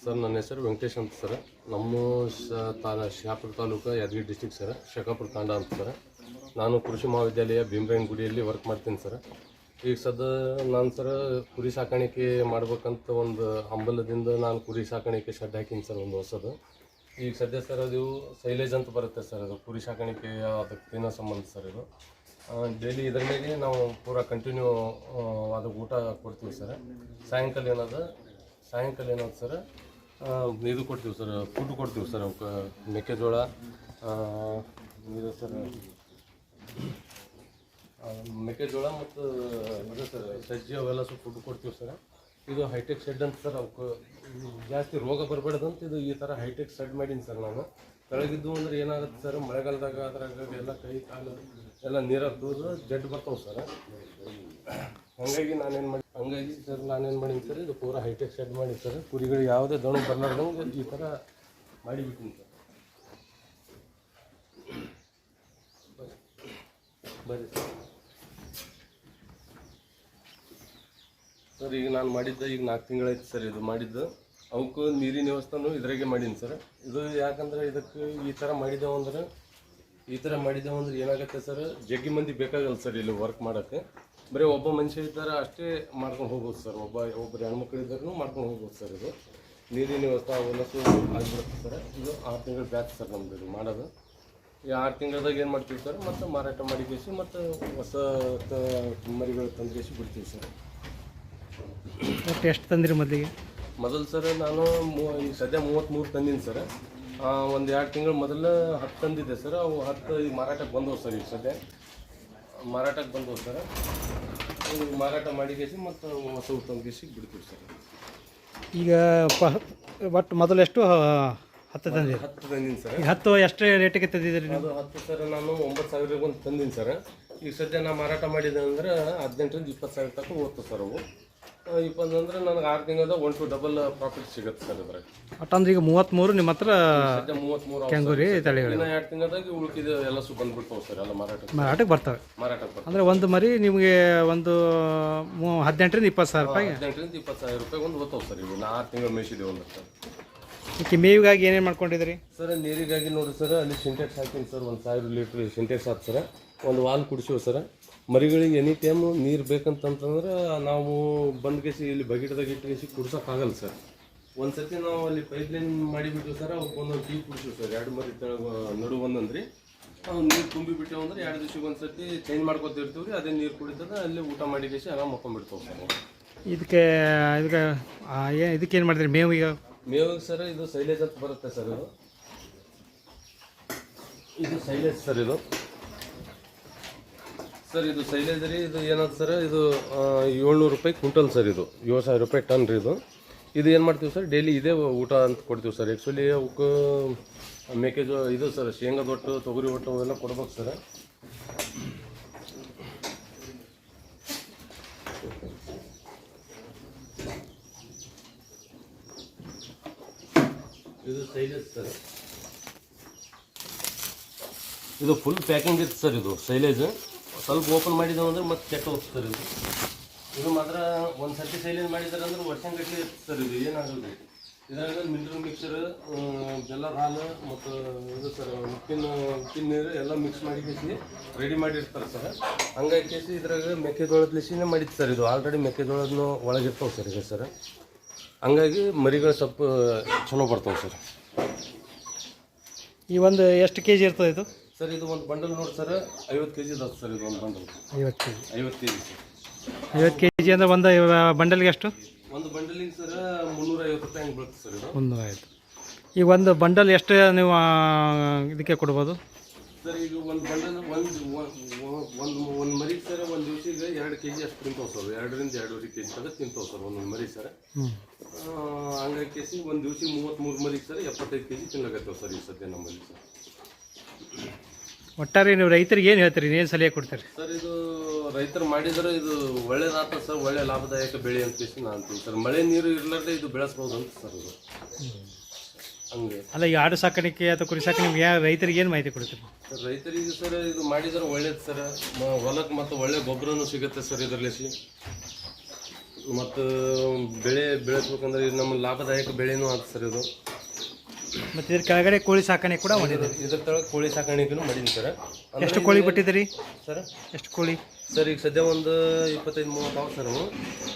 Sir, ನನ್ನ ಹೆಸರು ವೆಂಕಟೇಶ್ ಅಂತ ಸರ್. ನಮ್ಮ ಶ ತಾಲ, ಶಾಪುರ ತಾಲೂಕು ಯಾದಗಿರಿ ಡಿಸ್ಟಿಕ್ ಸರ್. ಶಕಾಪುರ ತಾಂಡ ಅಂತ ಸರ್. ನಾನು ಕೃಷಿ ಮಹಾವಿದ್ಯಾಲಯ ಭೀಮರಾಯನಗುಡಿಯಲ್ಲಿ ವರ್ಕ್ ಮಾಡ್ತೀನಿ ಸರ್. ಈಗ ಸದ ನಾನು ಸರ್ ಕುರಿ ಸಾಕಾಣಿಕೆ ಮಾಡ್ಬೇಕಂತ ಒಂದು ಹಂಬಲದಿಂದ ನಾನು ಕುರಿ ಸಾಕಾಣಿಕೆ ಶೆಡ್ ಹಾಕೀನಿ ಸರ್ ಒಂದು ಹೊಸದು. ಈಗ ಸದ್ಯ ಸರ್ ಅದು ಸೈಲೇಜ್ ಅಂತ ಬರುತ್ತೆ ಸರ್ ಅದು ಕುರಿ ಸಾಕಾಣಿಕೆ ಅದಕ್ಕೆ ಸಂಬಂಧ ಸರ್ ಇದು. ಡೈಲಿ ಇದ್ರ ಮೇಲೆ ನಾವು ಪೂರಾ ಕಂಟಿನ್ಯೂ ಅದಕ್ಕೆ ಊಟ ಕೊಡ್ತೀವಿ ಸರ್. ಸಾಯಂಕಾಲ ಏನದು ಸಾಯಂಕಾಲ ಏನದು ಸರ್ ಇದು ಕೊಡ್ತೀವಿ ಸರ್, ಫುಡ್ ಕೊಡ್ತೀವಿ ಸರ್ ಅವಕ್ಕೆ ಮೆಕ್ಕೆಜೋಳ ಇದು ಸರ್ ಮೆಕ್ಕೆಜೋಳ ಮತ್ತು ಇದು ಸರ್, ಸಜ್ಜಿ ಅವೆಲ್ಲ ಸ್ವಲ್ಪ ಫುಡ್ ಕೊಡ್ತೀವಿ ಸರ್. ಇದು ಹೈಟೆಕ್ ಶೆಡ್ ಅಂತ ಸರ್ ಅವಕ್ಕೆ ಜಾಸ್ತಿ ರೋಗ ಬರಬಾರ್ದಂತ ಇದು ಈ ಥರ ಹೈಟೆಕ್ ಶೆಡ್ ಮಾಡೀನಿ ಸರ್ ನಾನು ಕೆಳಗಿದ್ದು ಅಂದ್ರೆ ಏನಾಗುತ್ತೆ ಸರ್, ಮಳೆಗಾಲದಾಗ ಅದ್ರಾಗ ಎಲ್ಲ ಕೈ ಕಾಲು ಎಲ್ಲ ನೀರಾಗ ದೂರ ಜಡ್ ಬರ್ತಾವೆ ಸರ್. ಹಂಗಾಗಿ ನಾನೇನು ಮಾಡಿ ಹಂಗಾಗಿ ಸರ್ ನಾನೇನು ಮಾಡೀನಿ ಸರ್, ಇದು ಪೂರ ಹೈಟೆಕ್ ಶೆಡ್ ಮಾಡಿ ಸರ್. ಕುರಿಗಳು ಯಾವುದೇ ದಣು ಬರ್ಲಾರ್ದಂಗೆ ಈ ಥರ ಮಾಡಿಬಿಟ್ಟಿನಿ ಸರ್. ಬರ್ರಿ ಸರ್, ಈಗ ನಾನು ಮಾಡಿದ್ದ ಈಗ ನಾಲ್ಕು ತಿಂಗಳಾಯ್ತು ಸರ್ ಇದು ಮಾಡಿದ್ದು. ಅವಕ್ಕೂ ನೀರಿನ ವ್ಯವಸ್ಥೆನೂ ಇದ್ರಾಗೆ ಮಾಡೀನಿ ಸರ್. ಇದು ಯಾಕಂದ್ರೆ ಇದಕ್ಕೆ ಈ ಥರ ಮಾಡಿದೆವು ಅಂದ್ರೆ ಈ ಥರ ಮಾಡಿದ್ದೇವೆ ಅಂದ್ರೆ ಏನಾಗುತ್ತೆ ಸರ್ ಜಗ್ಗಿ ಮಂದಿ ಬೇಕಾಗಲ್ಲ ಸರ್ ಇಲ್ಲಿ ವರ್ಕ್ ಮಾಡೋಕ್ಕೆ. ಬರೀ ಒಬ್ಬ ಮನುಷ್ಯ ಇದ್ದಾರೆ ಅಷ್ಟೇ ಮಾಡ್ಕೊಂಡು ಹೋಗ್ಬೋದು ಸರ್ ಒಬ್ಬ ಒಬ್ಬರು ಹೆಣ್ಮಕ್ಳು ಇದ್ದಾರೂ ಮಾಡ್ಕೊಂಡು ಹೋಗ್ಬೋದು ಸರ್ ಇದು. ನೀರಿನ ವ್ಯವಸ್ಥೆ ಅವೆಲ್ಲಸು ಆಗಿಬಿಡುತ್ತೆ ಸರ್ ಇದು ಆರು ತಿಂಗಳು ಬ್ಯಾಚ್ ಸರ್ ನಮ್ದು ಇದು ಮಾಡೋದು. ಈ ಆರು ತಿಂಗಳದಾಗ ಏನು ಮಾಡ್ತೀವಿ ಸರ್ ಮತ್ತು ಮಾರಾಟ ಮಾಡಿಕೇಸಿ ಮತ್ತು ಹೊಸ ಮರಿಗಳು ತಂದ್ಕೇಸಿ ಬಿಡ್ತೀವಿ ಸರ್ ಎಷ್ಟು ತಂದಿರಿ ಮೊದಲಿಗೆ? ಮೊದಲು ಸರ್ ನಾನು ಮೂ- ಈಗ ಸದ್ಯ ಮೂವತ್ತ್ಮೂರು ತಂದೀನಿ ಸರ್ ಒಂದು ಎರಡು ತಿಂಗಳು ಮೊದಲು ಹತ್ತು ತಂದಿದ್ದೆ ಸರ್. ಅವು ಹತ್ತು ಈಗ ಮಾರಾಟಕ್ಕೆ ಬಂದವು ಸರ್ ಈಗ ಸದ್ಯ. ಮಾರಾಟಕ್ಕೆ ಬಂದವು ಸರ್. ಈಗ ಮಾರಾಟ ಮಾಡಿಗೇಸಿ ಮತ್ತು ಹೊಸ ತಂದಿಸಿ ಬಿಡ್ತೀವಿ ಸರ್. ಈಗ ಪ ಒಟ್ಟು ಮೊದಲು ಎಷ್ಟು ಹತ್ತು ತಂದಿ ಹತ್ತು ತಂದೀನಿ ಸರ್. ಈಗ ಹತ್ತು ಎಷ್ಟು ರೇಟಿಗೆ ತಂದಿದ್ದೀರಿ ನೀವು? ಅದು ಹತ್ತು ಸರ್ ನಾನು ಒಂಬತ್ತು ಸಾವಿರಕ್ಕೆ ಒಂದು ತಂದೀನಿ ಸರ್. ಈಗ ಸದ್ಯ ನಾನು ಮಾರಾಟ ಮಾಡಿದೆ ಅಂದ್ರೆ ಹದಿನೆಂಟರಿಂದ ಇಪ್ಪತ್ತು ಸಾವಿರ ತನಕ ಓದ್ತು ಸರ್ ಅವು. ಇಪ್ಪತ್ತು ಅಂದ್ರೆ ನನಗೆ ಆರು ತಿಂಗಳದ ಒನ್ ಟು ಡಬಲ್ ಪ್ರಾಫಿಟ್ ಸಿಗುತ್ತೆ ಸರ್ ಅದ್ರಾಗ ಒಟ್ಟು ಅಂದ್ರೆ ಈಗ ಮೂವತ್ತ್ಮೂರು ನಿಮ್ಮ ಹತ್ರ ಸದ್ಯ ಮೂವತ್ತ್ಮೂರು ಕೆಂಗೂರಿ ತಳಿಗಳು. ಇನ್ನು ಎರಡು ತಿಂಗಳದಾಗ ಉಳ್ಕಿದ ಎಲ್ಲ ಸು ಬಂದ್ಬಿಡ್ತಾವೆ ಸರ್ ಎಲ್ಲ ಮಾರಾಟ ಮಾರಾಟಕ್ಕೆ ಬರ್ತವೆ. ಮಾರಾಟಕ್ಕೆ ಅಂದ್ರೆ ಅಂದರೆ ಒಂದು ಮರಿ ನಿಮಗೆ ಒಂದು ಮೂ ಹದಿನೆಂಟರಿಂದ ಇಪ್ಪತ್ತು ಸಾವಿರ ರೂಪಾಯಿ. ಹದಿನೆಂಟರಿಂದ ಇಪ್ಪತ್ತು ಸಾವಿರ ರೂಪಾಯಿ ಒಂದು ಹೋಗ್ತಾವೆ ಸರ್ ಇವು. ನಾ ಆರು ತಿಂಗಳು ಮೇಯಿಸಿದೆ ಒಂದು ಸರ್ ಈಗ ಮೇವಿಗಾಗಿ ಏನೇನು ಮಾಡ್ಕೊಂಡಿದ್ದೀರಿ? ಸರ್ ನೀರಿಗಾಗಿ ನೋಡಿ ಸರ್ ಅಲ್ಲಿ ಸಿಂಟೆಕ್ಸ್ ಹಾಕಿನಿ ಸರ್ ಒಂದು ಸಾವಿರ ಲೀಟ್ರ್ ಸಿಂಟೆಕ್ಸ್ ಹಾಕಿ ಸರ್ ಒಂದು ವಾಲ್ ಕುಡಿಸಿವಿ ಸರ್. ಮರಿಗಳಿಗೆ ಎನಿ ಟೈಮು ನೀರು ಬೇಕಂತಂತಂದ್ರೆ ನಾವು ಬಂದ್ಗೆಸಿ ಇಲ್ಲಿ ಬಕೆಟ್ದಾಗ ಇಟ್ಟುಗೆಸಿ ಕುಡ್ಸೋಕ್ಕಾಗಲ್ಲ ಸರ್ ಒಂದು ಸರ್ತಿ ನಾವು ಅಲ್ಲಿ ಪೈಪ್ ಲೈನ್ ಮಾಡಿಬಿಟ್ಟು ಸರ್ ಒಂದೊಂದು ಟೀ ಕುಡಿಸ್ಬೇಕು ಸರ್ ಎರಡು ಮರಿ ತೆಳಗ ನಡು ಒಂದಂದ್ರಿ. ನಾವು ನೀರು ತುಂಬಿಬಿಟ್ಟೆವು ಅಂದ್ರೆ ಎರಡು ದಿವ್ಸಕ್ಕೆ ಒಂದು ಸರ್ತಿ ಚೇಂಜ್ ಮಾಡ್ಕೊತಿರ್ತೀವಿ ರೀ. ಅದೇ ನೀರು ಕುಡಿತದ ಅಲ್ಲಿ ಊಟ ಮಾಡಿಗೆಸಿ ಆರಾಮ್ ಮಕ್ಕೊಂಡ್ಬಿಡ್ತಾವೆ ಸರ್ ಇದಕ್ಕೆ ಇದಕ್ಕೆ ಏನು ಇದಕ್ಕೆ ಏನು ಮಾಡಿದ್ರಿ ಮೇವು ಈಗ? ಮೇವು ಸರ್ ಇದು ಸೈಲೇಜ್ ಅಂತ ಬರುತ್ತೆ ಸರ್ ಇದು. ಇದು ಸೈಲೇಜ್ ಸರ್ ಇದು. ಸರ್, ಇದು ಸೈಲೇಜ್ ರೀ, ಇದು ಏನಂತ ಸರ್, ಇದು ಏಳ್ನೂರು ರೂಪಾಯಿ ಕ್ವಿಂಟಲ್ ಸರ್ ಇದು. ಏಳು ಸಾವಿರ ರೂಪಾಯಿ ಟನ್ ರೀ ಇದು. ಇದು ಏನು ಮಾಡ್ತೀವಿ ಸರ್, ಡೈಲಿ ಇದೇ ಊಟ ಅಂತ ಕೊಡ್ತೀವಿ ಸರ್. ಆ್ಯಕ್ಚುಲಿ ಅವಕ್ಕೆ ಮೆಕ್ಕೆಜೋಳ ಇದು ಸರ್, ಶೇಂಗಾ ಒಟ್ಟು ತೊಗರಿ ಒಟ್ಟು ಅವೆಲ್ಲ ಕೊಡ್ಬೇಕು ಸರ್. ಇದು ಸೈಲೇಜ್ ಸರ್. ಇದು ಫುಲ್ ಪ್ಯಾಕಿಂಗ್ ಇತ್ತು ಸರ್ ಇದು, ಸೈಲೇಜ್. ಸ್ವಲ್ಪ ಓಪನ್ ಮಾಡಿದ್ದೇವೆ ಅಂದ್ರೆ ಮತ್ತೆ ಕೆಟ್ಟ ಹೋಗ್ತದೆ ಸರ್ ಇದು. ಇದು ಮಾತ್ರ ಒಂದು ಸರ್ತಿ ಸೈಲೇಜ್ ಮಾಡಿದ್ದಾರೆ ಅಂದ್ರೆ ವರ್ಷಂಗಟ್ಟಿ ಇತ್ತು ಸರ್ ಇದು ಏನಾಗಲ್ಲ ಇದ್ರಾಗ ಮಿನರಲ್ ಮಿಕ್ಸರ್ ಬೆಲ್ಲದ ಹಾಲು ಮತ್ತು ಇದು ಸರ್ ಉಪ್ಪಿನ ಉಪ್ಪಿನ ನೀರು ಎಲ್ಲ ಮಿಕ್ಸ್ ಮಾಡಿ ಕೇಸಿ ರೆಡಿ ಮಾಡಿರ್ತಾರೆ ಸರ್ ಹಂಗಾಗಿ ಕೇಸಿ ಇದ್ರಾಗ ಮೆಕ್ಕೆಜೋಳದ ಲಿಸಿನೇ ಮಾಡಿತ್ತು ಸರ್ ಇದು. ಆಲ್ರೆಡಿ ಮೆಕ್ಕೆಜೋಳದನ್ನು ಒಳಗಿರ್ತಾವೆ ಸರ್ ಈಗ ಸರ್ ಹಂಗಾಗಿ ಮರಿಗಳು ಸ್ವಲ್ಪ ಚಲೋ ಬರ್ತಾವೆ ಸರ್ ಈ ಒಂದು ಎಷ್ಟು ಕೆ ಜಿ ಇರ್ತದೆ ಇದು? ಸರ್ ಇದು ಒಂದು ಬಂಡಲ್ ನೋಡಿ ಸರ್. ಐವತ್ತು ಕೆ ಜಿ ಇದಾವೆ ಸರ್ ಇದು ಒಂದು ಬಂಡಲ್. ಐವತ್ತು ಕೆ ಜಿ ಐವತ್ತು ಕೆ ಜಿ ಸರ್. ಐವತ್ತು ಕೆ ಜಿ ಅಂದರೆ ಒಂದು ಬಂಡಲ್ಗೆ ಎಷ್ಟು? ಒಂದು ಬಂಡಲಿಗೆ ಸರ್ ಮುನ್ನೂರ ಐವತ್ತು ರೂಪಾಯಿ ಹಂಗೆ ಬರುತ್ತೆ ಸರ್ ಇದು. ಒಂದು ಆಯಿತು ಈಗ ಒಂದು ಬಂಡಲ್ ಎಷ್ಟು ನೀವು ಇದಕ್ಕೆ ಕೊಡ್ಬೋದು? ಸರ್ ಈಗ ಒಂದು ಬಂಡಲ್ ಒಂದು ಒಂದು ಒಂದು ಮರಿ ಸರ್ ಒಂದು ದಿವಸಿಗೆ ಎರಡು ಕೆ ಜಿ ಅಷ್ಟು ತಿಂತಾವೆ ಸರ್. ಎರಡರಿಂದ ಎರಡೂವರೆ ಕೆ ಜಿ ತನಕ ತಿಂತಾವೆ ಸರ್ ಒಂದೊಂದು ಮರಿ ಸರ್. ಹಂಗಾಗಿ ಕೇಸಿ ಒಂದು ದಿವ್ಸಕ್ಕೆ ಮೂವತ್ತ್ಮೂರು ಮರಿಗೆ ಸರ್ ಎಪ್ಪತ್ತೈದು ಕೆ ಜಿ ತಿನ್ನಕತ್ತೇವೆ ಸರ್ ಈ ಸದ್ಯ ನಮ್ಮಲ್ಲಿ ಸರ್. ಒಟ್ಟಾರೆ ನೀವು ರೈತರಿಗೆ ಏನು ಹೇಳ್ತೀರಿ? ಏನು ಸಲಹೆ ಕೊಡ್ತೀರಿ? ಸರ್ ಇದು ರೈತರು ಮಾಡಿದ್ರೆ ಇದು ಒಳ್ಳೇದಾತ ಸರ್ ಒಳ್ಳೆ ಲಾಭದಾಯಕ ಬೆಳೆ ಅಂತ ಹೇಳಿ ನಾನು ಅಂತೀನಿ ಸರ್. ಮಳೆ ನೀರು ಇರಲಾರ್ದೆ ಇದು ಬೆಳೆಸ್ಬೋದು ಅಂತ ಸರ್ ಇದು. ಹಂಗೆ. ಅಲ್ಲ ಈ ಆಡು ಸಾಕಾಣಿಕೆ ಅಥವಾ ಕುರಿ ಸಾಕಾಣಿಕೆ ಯಾ ರೈತರಿಗೆ ಏನು ಮಾಹಿತಿ ಕೊಡ್ತೀರಿ? ಸರ್ ರೈತರಿಗೆ ಸರ್ ಇದು ಮಾಡಿದ್ರೆ ಒಳ್ಳೇದು ಸರ್. ಮ- ಹೊಲಕ್ಕೆ ಮತ್ತು ಒಳ್ಳೆ ಗೊಬ್ಬರನೂ ಸಿಗುತ್ತೆ ಸರ್ ಇದರಲ್ಲಿ ಮತ್ತು ಬೆಳೆ ಬೆಳೆಸ್ಬೇಕಂದ್ರೆ ಇದು ನಮ್ಮ ಲಾಭದಾಯಕ ಬೆಳೆನೂ ಆಗ್ತದೆ ಸರ್ ಇದು. ಮತ್ತು ಇದ್ರ ಕೆಳಗಡೆ ಕೋಳಿ ಸಾಕಣೆ ಕೂಡ ಮಾಡಿದ್ರು ಇದ್ರ ತಳಗೆ ಕೋಳಿ ಸಾಕಾಣಿಕೆನೂ ಮಾಡೀನಿ ಸರ್. ಎಷ್ಟು ಕೋಳಿ ಬಿಟ್ಟಿದ್ದೀರಿ? ಸರ್? ಎಷ್ಟು ಕೋಳಿ? ಸರ್ ಈಗ ಸದ್ಯ ಒಂದು ಇಪ್ಪತ್ತೈದು ಮೂವತ್ತು ಅವ ಸರ್ ಅವು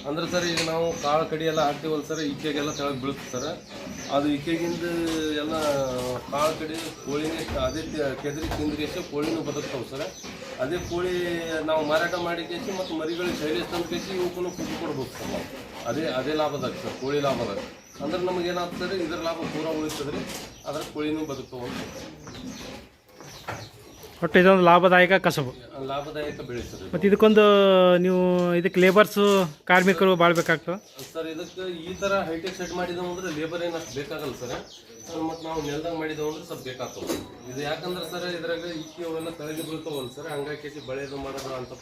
ಅಂದ್ರೆ ಸರ್ ಈಗ ನಾವು ಕಾಳು ಕಡಿ ಎಲ್ಲ ಹಾಕ್ತೀವಲ್ಲ ಸರ್ ಇಕ್ಕೆಗೆಲ್ಲ ತೆಳಗೆ ಬೀಳುತ್ತೆ ಸರ್. ಅದು ಇಕ್ಕೆಗಿಂದ ಎಲ್ಲ ಕಾಳು ಕಡಿ ಕೋಳಿನೇ ಅದೇ ತಿ- ಕೆದರಿ ತಿಂದ್ಕೇಸಿ ಕೋಳಿನೂ ಬದುಕ್ತಾವೆ ಸರ್. ಅದೇ ಕೋಳಿ ನಾವು ಮಾರಾಟ ಮಾಡಿ ಕೇಸಿ ಮತ್ತು ಮರಿಗಳಿಗೆ ಶೈಲೇಶ್ ತಂದು ಕೇಸಿ ಇವಕ್ಕೂ ಫುಡ್ ಕೊಡ್ಬೇಕು ಸರ್ ನಾವು. ಅದೇ ಅದೇ ಲಾಭದಾಗ ಸರ್ ಕೋಳಿ ಲಾಭದಾಗ. ಅಂದ್ರೆ ನಮಗೇನಾಗ್ತದೆ ಇದ್ರ ಲಾಭ ಪೂರ ಉಳಿತದೆ ರೀ ಅದ್ರ ಕೋಳಿನೂ ಬದುಕ್ತಾವೆ ಒಟ್ಟು ಇದೊಂದು ಲಾಭದಾಯಕ ಕಸಬು. ಲಾಭದಾಯಕ ಬೆಳೀತದೆ ಮತ್ತು ಇದಕ್ಕೊಂದು ನೀವು ಇದಕ್ಕೆ ಲೇಬರ್ಸು ಕಾರ್ಮಿಕರು ಬಾಳ್ಬೇಕಾಗ್ತದೆ? ಸರ್ ಇದಕ್ಕೆ ಈ ತರ ಹೈಟೆಕ್ ಸೆಟ್ ಮಾಡಿದವು ಅಂದ್ರೆ ಲೇಬರ್ ಏನು ಅಷ್ಟು ಬೇಕಾಗಲ್ಲ ಸರ್. ಮತ್ತು ನಾವು ನೆಲದಾಗ ಮಾಡಿದವು ಅಂದ್ರೆ ಸ್ವಲ್ಪ ಬೇಕಾಗ್ತದೆ. ಇದು ಯಾಕಂದ್ರೆ ಸರ್ ಇದ್ರಾಗ ಇಕ್ಕಿ ಅವೆಲ್ಲ ಕೆಳಗೆ ಬೀಳ್ತಾವಲ್ಲ ಸರ್ ಹಂಗಾಗಿ ಬಳೆದು ಮಾಡೋದು ಅಂತ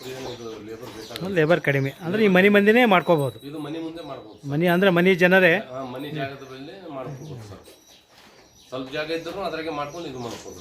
ಲೇಬರ್ ಬೇಕಾಗಲ್ಲ. ಲೇಬರ್ ಕಡಿಮೆ. ಅಂದ್ರೆ ಈ ಮನೆ ಮಂದಿನೇ ಮಾಡ್ಕೋಬಹುದು ಇದು ಮನೆ ಮುಂದೆ ಮಾಡ್ಬೋದು ಮನೆ ಅಂದ್ರೆ ಮನೆ ಜನರೇ. ಮನೆ ಜಾಗದ ಮೇಲೆ ಮಾಡ್ಕೋಬೋದು ಸರ್. ಸ್ವಲ್ಪ ಜಾಗ ಇದ್ದರೂ ಅದ್ರಾಗೆ ಮಾಡ್ಕೊಂಡು ಇದು ಮಾಡ್ಬೋದು.